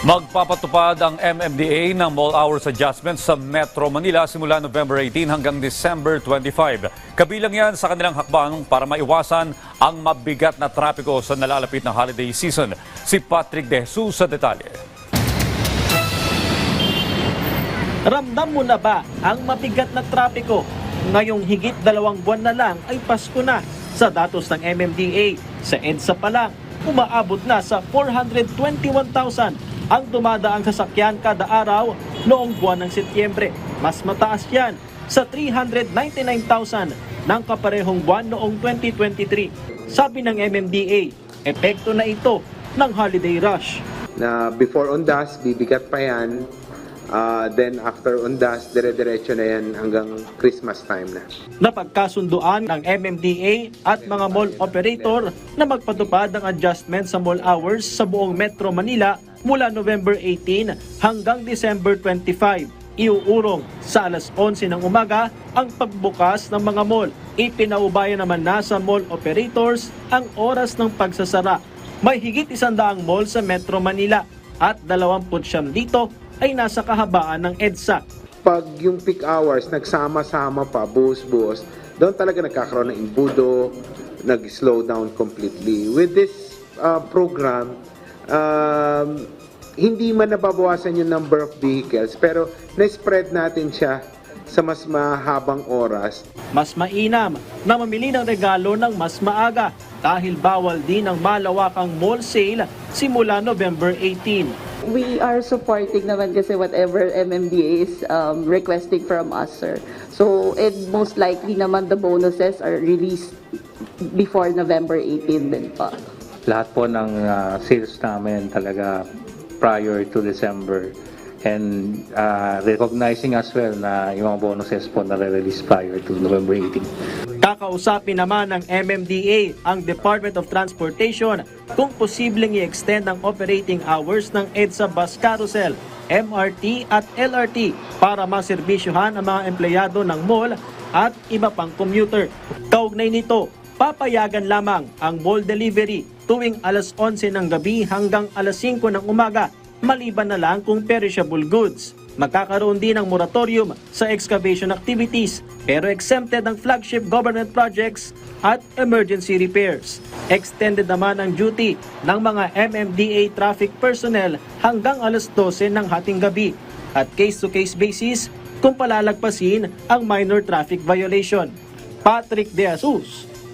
Magpapatupad ang MMDA ng mall hours adjustment sa Metro Manila simula November 18 hanggang December 25. Kabilang yan sa kanilang hakbang para maiwasan ang mabigat na trapiko sa nalalapit na holiday season. Si Patrick De Jesus sa detalye. Ramdam mo na ba ang mabigat na trapiko? Ngayong higit dalawang buwan na lang ay Pasko na. Sa datos ng MMDA, sa EDSA pa lang, umaabot na sa 421,000 ang dumadaang sasakyan kada araw noong buwan ng Setyembre. Mas mataas yan sa 399,000 ng kaparehong buwan noong 2023. Sabi ng MMDA, epekto na ito ng holiday rush. na before Ondas, bibigat pa yan. Ah, then after Ondas, dire-diretso na yan hanggang Christmas time na. napagkasunduan ng MMDA at mga mall operator na magpatupad ng adjustment sa mall hours sa buong Metro Manila mula November 18 hanggang December 25. Iuurong sa alas 11 ng umaga ang pagbukas ng mga mall. Ipinaubayan naman na sa mall operators ang oras ng pagsasara. May higit isandaang mall sa Metro Manila at 29 dito ay nasa kahabaan ng EDSA. Pag yung peak hours, nagsama-sama pa, buhos-buhos, doon talaga nagkakaroon ng imbudo, nag-slow down completely. With this uh, program, um, hindi man nababawasan yung number of vehicles, pero na-spread natin siya sa mas mahabang oras Mas mainam na mamili ng regalo ng mas maaga dahil bawal din ang malawakang mall sale simula November 18. We are supporting naman kasi whatever MMDA is um, requesting from us, sir. So, it most likely naman the bonuses are released before November 18 din pa. Lahat po ng ah, sales namin talaga prior to December and ah, recognizing as well na yung mga bonuses po na release prior to November 18. Kakausapin naman ng MMDA ang Department of Transportation kung posibleng i-extend ang operating hours ng EDSA Bus Carousel, MRT at LRT para maserbisyohan ang mga empleyado ng mall at iba pang commuter. Kaugnay nito, papayagan lamang ang mall delivery tuwing alas 11 ng gabi hanggang alas 5 ng umaga maliban na lang kung perishable goods. Magkakaroon din ng moratorium sa excavation activities pero exempted ang flagship government projects at emergency repairs. Extended naman ang duty ng mga MMDA traffic personnel hanggang alas 12 ng hating gabi at case-to-case basis kung palalagpasin ang minor traffic violation. Patrick De Jesus